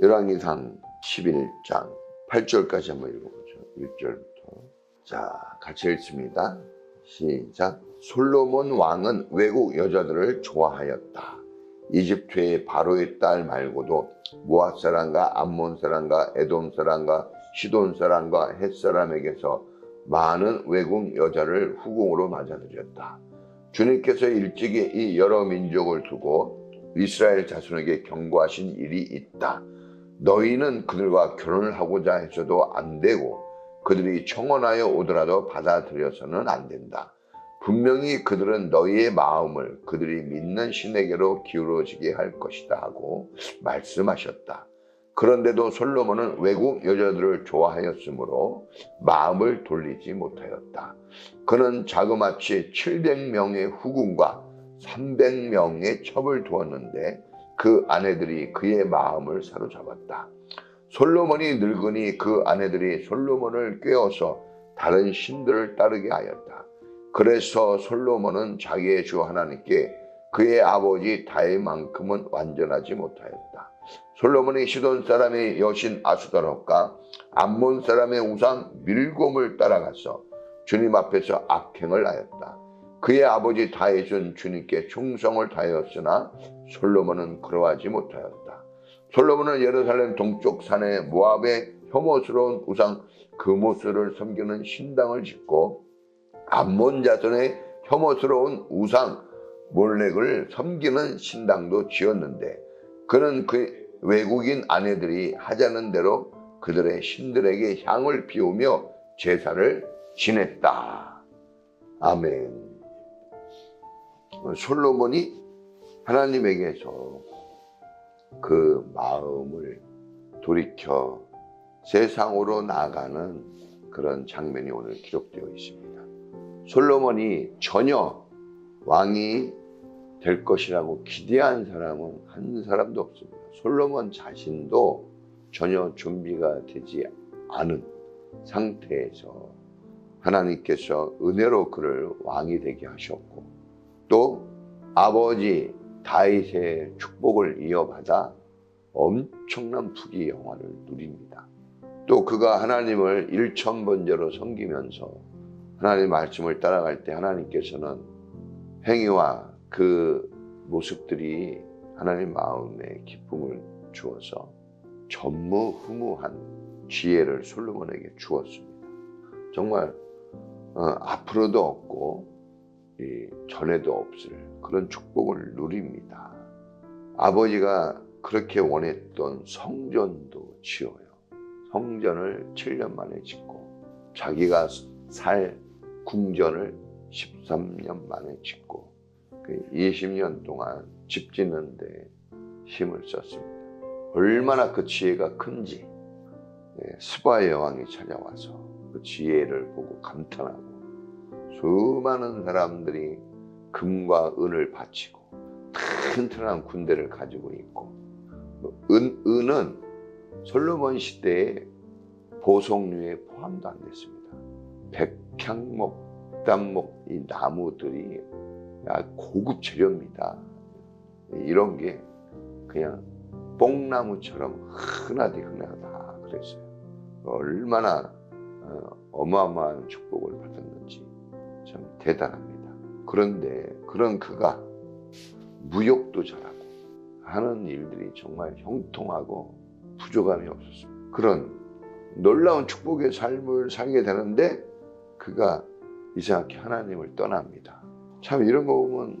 열왕기상 11장 8절까지 한번 읽어보죠. 1절부터. 자, 같이 읽습니다. 시작. 솔로몬 왕은 외국 여자들을 좋아하였다. 이집트의 바로의 딸 말고도 모압 사람과 암몬 사람과 에돔 사람과 시돈 사람과 헷 사람에게서 많은 외국 여자를 후궁으로 맞아들였다. 주님께서 일찍이 이 여러 민족을 두고 이스라엘 자손에게 경고하신 일이 있다. 너희는 그들과 결혼을 하고자 해서도 안 되고 그들이 청혼하여 오더라도 받아들여서는 안 된다. 분명히 그들은 너희의 마음을 그들이 믿는 신에게로 기울어지게 할 것이다 하고 말씀하셨다. 그런데도 솔로몬은 외국 여자들을 좋아하였으므로 마음을 돌리지 못하였다. 그는 자그마치 700명의 후궁과 300명의 첩을 두었는데 그 아내들이 그의 마음을 사로잡았다. 솔로몬이 늙으니 그 아내들이 솔로몬을 꿰어서 다른 신들을 따르게 하였다. 그래서 솔로몬은 자기의 주 하나님께 그의 아버지 다윗만큼은 완전하지 못하였다. 솔로몬이 시돈 사람의 여신 아수다롯과 암몬 사람의 우상 밀곰을 따라가서 주님 앞에서 악행을 하였다. 그의 아버지 다윗은 주님께 충성을 다하였으나 솔로몬은 그러하지 못하였다. 솔로몬은 예루살렘 동쪽 산에 모압의 혐오스러운 우상 금오스를 섬기는 신당을 짓고 암몬 자손의 혐오스러운 우상 몰렉을 섬기는 신당도 지었는데 그는 그 외국인 아내들이 하자는 대로 그들의 신들에게 향을 피우며 제사를 지냈다. 아멘. 솔로몬이 하나님에게서 그 마음을 돌이켜 세상으로 나아가는 그런 장면이 오늘 기록되어 있습니다. 솔로몬이 전혀 왕이 될 것이라고 기대한 사람은 한 사람도 없습니다. 솔로몬 자신도 전혀 준비가 되지 않은 상태에서 하나님께서 은혜로 그를 왕이 되게 하셨고 또 아버지 다윗의 축복을 이어받아 엄청난 부귀 영화를 누립니다. 또 그가 하나님을 일천번제로 섬기면서 하나님의 말씀을 따라갈 때 하나님께서는 행위와 그 모습들이 하나님 마음에 기쁨을 주어서 전무후무한 지혜를 솔로몬에게 주었습니다. 정말 어, 앞으로도 없고 이 전에도 없을 그런 축복을 누립니다. 아버지가 그렇게 원했던 성전도 지어요. 성전을 7년 만에 짓고 자기가 살 궁전을 13년 만에 짓고 20년 동안 집 짓는데 힘을 썼습니다. 얼마나 그 지혜가 큰지 스바의 여왕이 찾아와서 그 지혜를 보고 감탄하고 수많은 사람들이 금과 은을 바치고 튼튼한 군대를 가지고 있고 은, 은은 솔로몬 시대에 보석류에 포함도 안 됐습니다. 백향목, 단목 이 나무들이 고급 재료입니다. 이런 게 그냥 뽕나무처럼 흔하디 흔하다 그랬어요. 얼마나 어마어마한 축복을 받았는지 참 대단합니다. 그런데 그런 그가 무역도 잘하고 하는 일들이 정말 형통하고 부족함이 없었습니다. 그런 놀라운 축복의 삶을 살게 되는데 그가 이상하게 하나님을 떠납니다. 참 이런 거 보면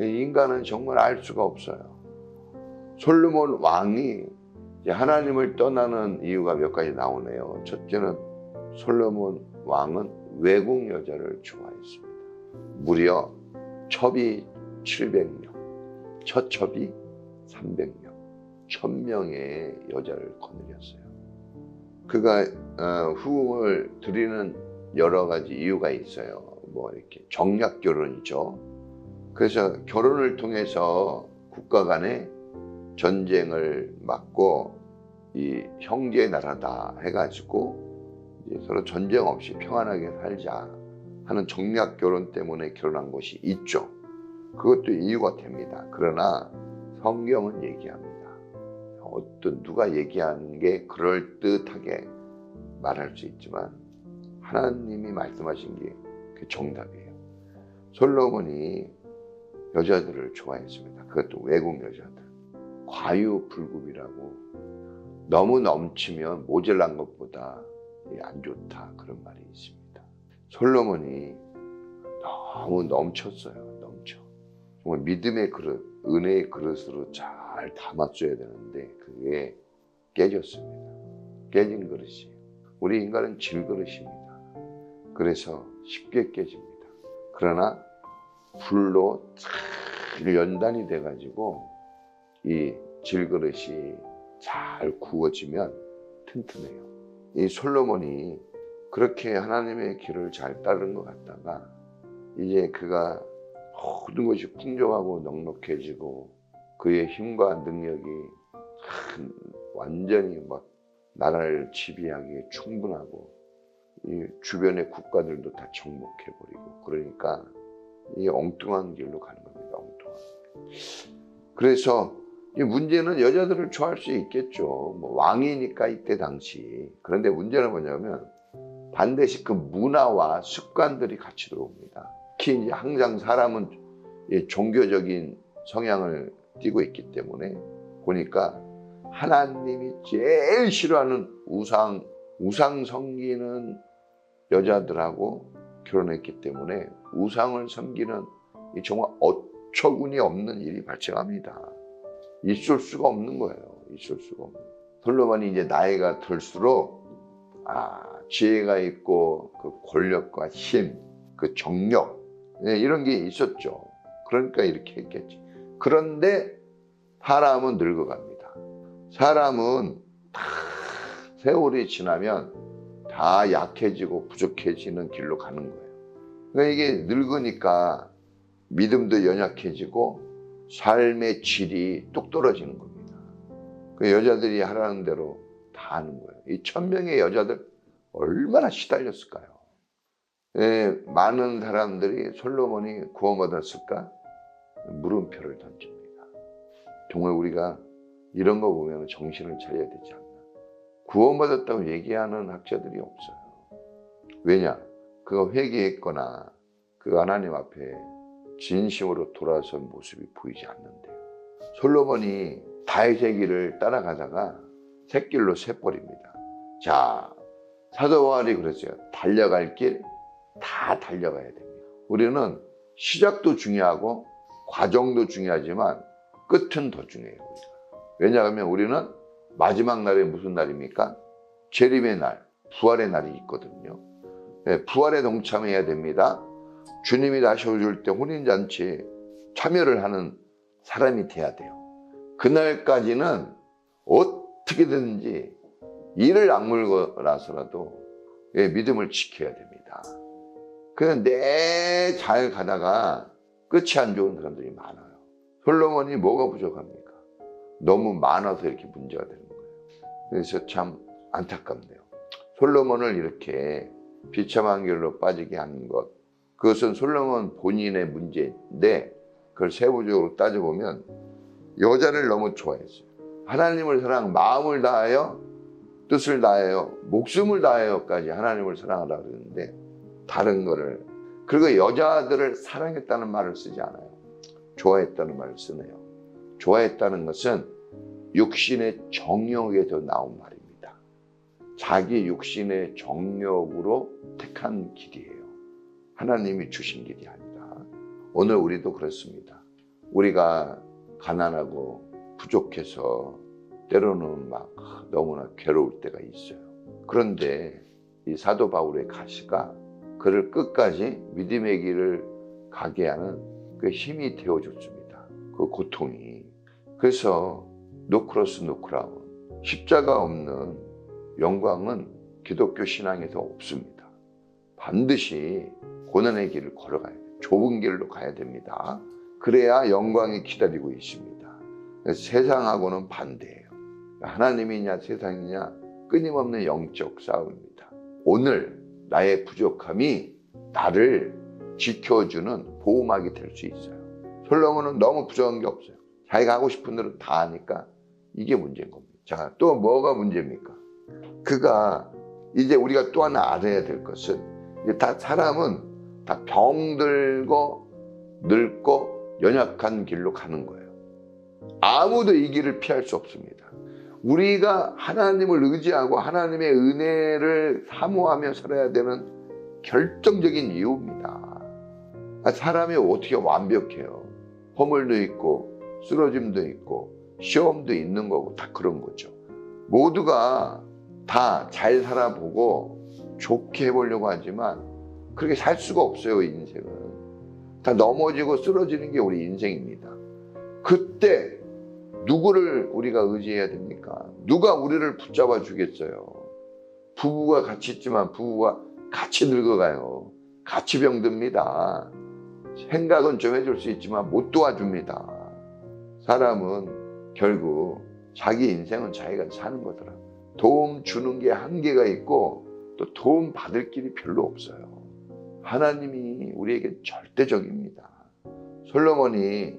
인간은 정말 알 수가 없어요. 솔로몬 왕이 하나님을 떠나는 이유가 몇 가지 나오네요. 첫째는 솔로몬 왕은 외국 여자를 좋아했습니다. 무려 첩이 700명, 처첩이 300명, 1000명의 여자를 거느렸어요. 그가 어, 후궁을 드리는 여러 가지 이유가 있어요. 뭐 이렇게 정략 결혼이죠. 그래서 결혼을 통해서 국가 간에 전쟁을 막고 이 형제 나라다 해가지고 서로 전쟁 없이 평안하게 살자 하는 정략 결혼 때문에 결혼한 것이 있죠. 그것도 이유가 됩니다. 그러나 성경은 얘기합니다. 어떤 누가 얘기한 게 그럴 듯하게 말할 수 있지만 하나님이 말씀하신 게 그 정답이에요. 솔로몬이 여자들을 좋아했습니다. 그것도 외국 여자들. 과유불급이라고 너무 넘치면 모자란 것보다 안 좋다 그런 말이 있습니다. 솔로몬이 너무 넘쳤어요. 넘쳐. 정말 믿음의 그릇, 은혜의 그릇으로 잘 담았어야 되는데 그게 깨졌습니다. 깨진 그릇이. 우리 인간은 질그릇입니다. 그래서 쉽게 깨집니다. 그러나 불로 잘 연단이 돼가지고 이 질그릇이 잘 구워지면 튼튼해요. 이 솔로몬이 그렇게 하나님의 길을 잘 따른 것 같다가 이제 그가 모든 것이 풍족하고 넉넉해지고 그의 힘과 능력이 완전히 막 나라를 지배하기에 충분하고 이 주변의 국가들도 다 정복해 버리고 그러니까 이 엉뚱한 길로 가는 겁니다. 엉뚱한. 그래서 이 문제는 여자들을 좋아할 수 있겠죠. 뭐 왕이니까 이때 당시. 그런데 문제는 뭐냐면 반드시 그 문화와 습관들이 같이 들어옵니다. 특히 이제 항상 사람은 이 종교적인 성향을 띠고 있기 때문에 보니까 하나님이 제일 싫어하는 우상, 우상 섬기는 여자들하고 결혼했기 때문에 우상을 섬기는 이 정말 어처구니 없는 일이 발생합니다. 있을 수가 없는 거예요. 있을 수가 없는. 솔로몬이 이제 나이가 들수록 아 지혜가 있고 그 권력과 힘, 그 정력 네, 이런 게 있었죠. 그러니까 이렇게 했겠지. 그런데 사람은 늙어갑니다. 사람은 다 세월이 지나면 다 약해지고 부족해지는 길로 가는 거예요. 그러니까 이게 늙으니까 믿음도 연약해지고 삶의 질이 뚝 떨어지는 겁니다. 그 여자들이 하라는 대로 다 하는 거예요. 이 천명의 여자들 얼마나 시달렸을까요? 예, 많은 사람들이 솔로몬이 구원받았을까? 물음표를 던집니다. 정말 우리가 이런 거 보면 정신을 차려야 되지 않나. 구원받았다고 얘기하는 학자들이 없어요. 왜냐? 그가 회개했거나 그 하나님 앞에 진심으로 돌아선 모습이 보이지 않는데요. 솔로몬이 다윗의 길을 따라가다가 새길로 새버립니다. 자, 사도 바울이 그랬어요. 달려갈 길 다 달려가야 됩니다. 우리는 시작도 중요하고 과정도 중요하지만 끝은 더 중요해요. 왜냐하면 우리는 마지막 날에 무슨 날입니까? 재림의 날, 부활의 날이 있거든요. 네, 부활에 동참해야 됩니다. 주님이 다시 오실 때 혼인잔치 참여를 하는 사람이 돼야 돼요. 그날까지는 어떻게든지 이를 악물고 나서라도 예, 믿음을 지켜야 됩니다. 그냥 내잘 가다가 끝이 안 좋은 사람들이 많아요. 솔로몬이 뭐가 부족합니까? 너무 많아서 이렇게 문제가 되는 거예요. 그래서 참 안타깝네요. 솔로몬을 이렇게 비참한 길로 빠지게 한 것, 그것은 솔로몬 본인의 문제인데 그걸 세부적으로 따져보면 여자를 너무 좋아했어요. 하나님을 사랑, 마음을 다하여 뜻을 다하여 목숨을 다하여까지 하나님을 사랑하라 그러는데 다른 거를 그리고 여자들을 사랑했다는 말을 쓰지 않아요. 좋아했다는 말을 쓰네요. 좋아했다는 것은 육신의 정욕에서 나온 말입니다. 자기 육신의 정욕으로 택한 길이에요. 하나님이 주신 길이 아니라. 오늘 우리도 그렇습니다. 우리가 가난하고 부족해서 때로는 막 너무나 괴로울 때가 있어요. 그런데 이 사도 바울의 가시가 그를 끝까지 믿음의 길을 가게 하는 그 힘이 되어줬습니다. 그 고통이. 그래서 노크로스 노크라운 십자가 없는 영광은 기독교 신앙에서 없습니다. 반드시 고난의 길을 걸어가야 돼요. 좁은 길로 가야 됩니다. 그래야 영광이 기다리고 있습니다. 세상하고는 반대예요. 하나님이냐 세상이냐 끊임없는 영적 싸움입니다. 오늘 나의 부족함이 나를 지켜주는 보호막이 될 수 있어요. 솔로몬은 너무 부족한 게 없어요. 자기가 하고 싶은 대로 다 하니까 이게 문제인 겁니다. 자, 또 뭐가 문제입니까? 그가 이제 우리가 또 하나 알아야 될 것은 이게 다 사람은 다 병들고 늙고 연약한 길로 가는 거예요. 아무도 이 길을 피할 수 없습니다. 우리가 하나님을 의지하고 하나님의 은혜를 사모하며 살아야 되는 결정적인 이유입니다. 아, 사람이 어떻게 완벽해요? 허물도 있고 쓰러짐도 있고 시험도 있는 거고 다 그런 거죠. 모두가 다 잘 살아보고 좋게 해보려고 하지만 그렇게 살 수가 없어요 인생은. 다 넘어지고 쓰러지는 게 우리 인생입니다. 그때 누구를 우리가 의지해야 됩니까? 누가 우리를 붙잡아 주겠어요? 부부가 같이 있지만 부부가 같이 늙어가요. 같이 병듭니다. 생각은 좀 해줄 수 있지만 못 도와줍니다. 사람은 결국 자기 인생은 자기가 사는 거더라. 도움 주는 게 한계가 있고 또 도움 받을 길이 별로 없어요. 하나님이 우리에게 절대적입니다. 솔로몬이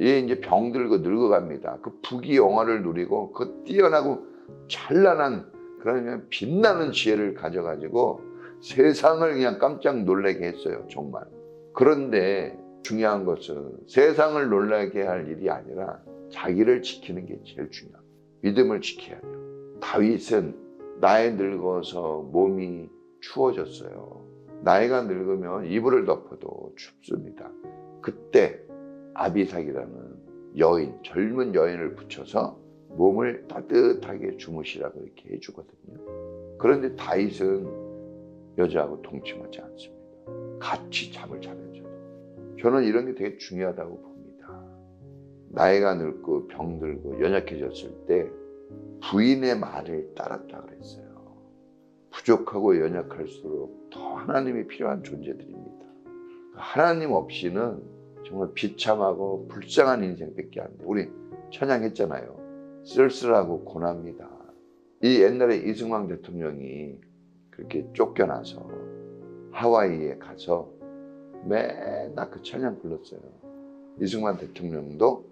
얘 이제 병들고 늙어갑니다. 그 부귀 영화를 누리고 그 뛰어나고 찬란한 그러면 빛나는 지혜를 가져가지고 세상을 그냥 깜짝 놀라게 했어요. 정말. 그런데 중요한 것은 세상을 놀라게 할 일이 아니라 자기를 지키는 게 제일 중요합니다. 믿음을 지켜야 돼요. 다윗은 나이 늙어서 몸이 추워졌어요. 나이가 늙으면 이불을 덮어도 춥습니다. 그때 아비삭이라는 여인, 젊은 여인을 붙여서 몸을 따뜻하게 주무시라고 이렇게 해주거든요. 그런데 다윗은 여자하고 동침하지 않습니다. 같이 잠을 자면서도. 저는 이런 게 되게 중요하다고 봅니다. 나이가 늙고 병들고 연약해졌을 때 부인의 말을 따랐다 그랬어요. 부족하고 연약할수록 더 하나님이 필요한 존재들입니다. 하나님 없이는 정말 비참하고 불쌍한 인생밖에 안 돼. 우리 찬양했잖아요. 쓸쓸하고 고납니다. 이 옛날에 이승만 대통령이 그렇게 쫓겨나서 하와이에 가서 맨날 그 찬양 불렀어요. 이승만 대통령도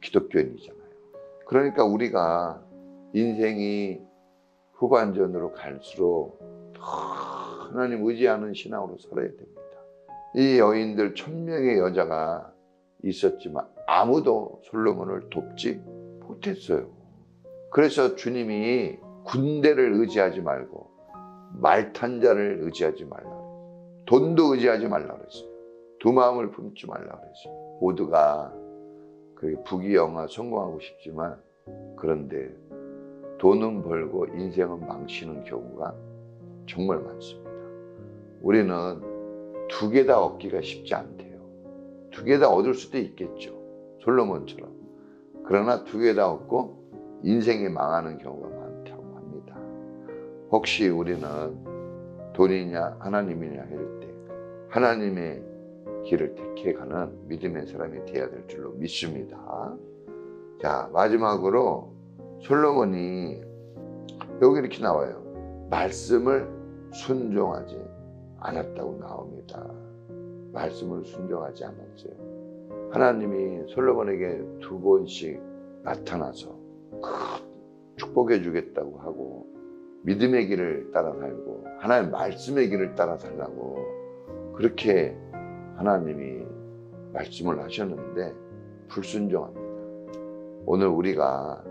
기독교인이잖아요. 그러니까 우리가 인생이 후반전으로 갈수록 더 하나님 의지하는 신앙으로 살아야 됩니다. 이 여인들 천명의 여자가 있었지만 아무도 솔로몬을 돕지 못했어요. 그래서 주님이 군대를 의지하지 말고 말탄 자를 의지하지 말라 그랬어요. 돈도 의지하지 말라 그랬어요. 두 마음을 품지 말라 그랬어요. 모두가 그 부귀영화 성공하고 싶지만 그런데 돈은 벌고 인생은 망치는 경우가 정말 많습니다. 우리는 두 개 다 얻기가 쉽지 않대요. 두 개 다 얻을 수도 있겠죠. 솔로몬처럼. 그러나 두 개 다 얻고 인생이 망하는 경우가 많다고 합니다. 혹시 우리는 돈이냐 하나님이냐 할 때 하나님의 길을 택해가는 믿음의 사람이 되어야 될 줄로 믿습니다. 자 마지막으로 솔로몬이 여기 이렇게 나와요. 말씀을 순종하지 않았다고 나옵니다. 말씀을 순종하지 않았어요. 하나님이 솔로몬에게 두 번씩 나타나서 축복해 주겠다고 하고 믿음의 길을 따라 살고 하나님 말씀의 길을 따라 살라고 그렇게 하나님이 말씀을 하셨는데 불순종합니다. 오늘 우리가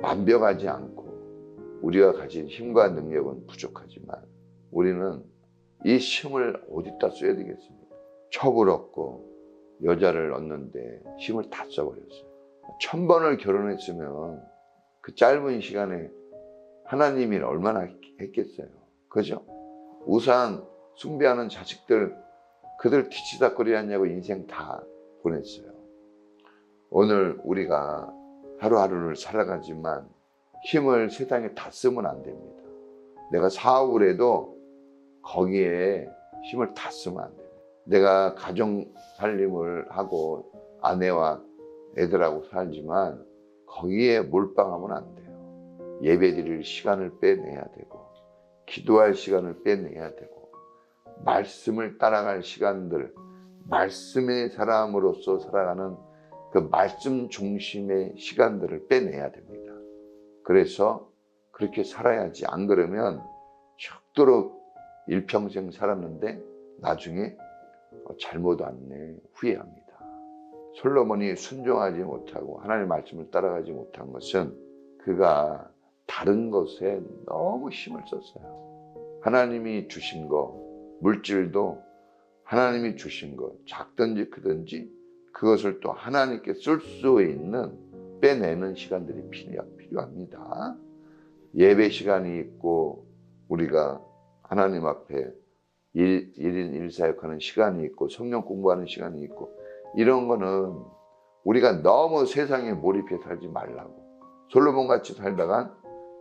완벽하지 않고 우리가 가진 힘과 능력은 부족하지만 우리는 이 힘을 어디다 써야 되겠습니까? 첩을 얻고 여자를 얻는데 힘을 다 써버렸어요. 천 번을 결혼했으면 그 짧은 시간에 하나님이 얼마나 했겠어요. 그죠? 우상 숭배하는 자식들 그들 뒤치다거리 하냐고 인생 다 보냈어요. 오늘 우리가 하루하루를 살아가지만 힘을 세상에 다 쓰면 안 됩니다. 내가 사업을 해도 거기에 힘을 다 쓰면 안 됩니다. 내가 가정 살림을 하고 아내와 애들하고 살지만 거기에 몰빵하면 안 돼요. 예배 드릴 시간을 빼내야 되고 기도할 시간을 빼내야 되고 말씀을 따라갈 시간들 말씀의 사람으로서 살아가는 그 말씀 중심의 시간들을 빼내야 됩니다. 그래서 그렇게 살아야지. 안 그러면 죽도록 일평생 살았는데 나중에 어, 잘못 왔네 후회합니다. 솔로몬이 순종하지 못하고 하나님의 말씀을 따라가지 못한 것은 그가 다른 것에 너무 힘을 썼어요. 하나님이 주신 거, 물질도 하나님이 주신 거, 작든지 크든지 그것을 또 하나님께 쓸 수 있는 빼내는 시간들이 필요, 필요합니다. 예배 시간이 있고 우리가 하나님 앞에 일, 일인 일사역하는 시간이 있고 성령 공부하는 시간이 있고 이런 거는 우리가 너무 세상에 몰입해 살지 말라고 솔로몬 같이 살다간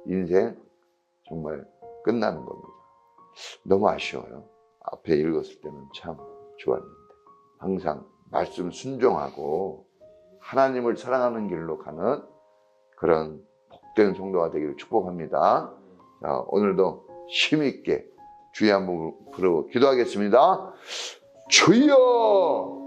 인생 정말 끝나는 겁니다. 너무 아쉬워요. 앞에 읽었을 때는 참 좋았는데 항상 말씀 순종하고 하나님을 사랑하는 길로 가는 그런 복된 성도가 되기를 축복합니다. 자, 오늘도 힘있게 주의 한번 부르고 기도하겠습니다. 주여!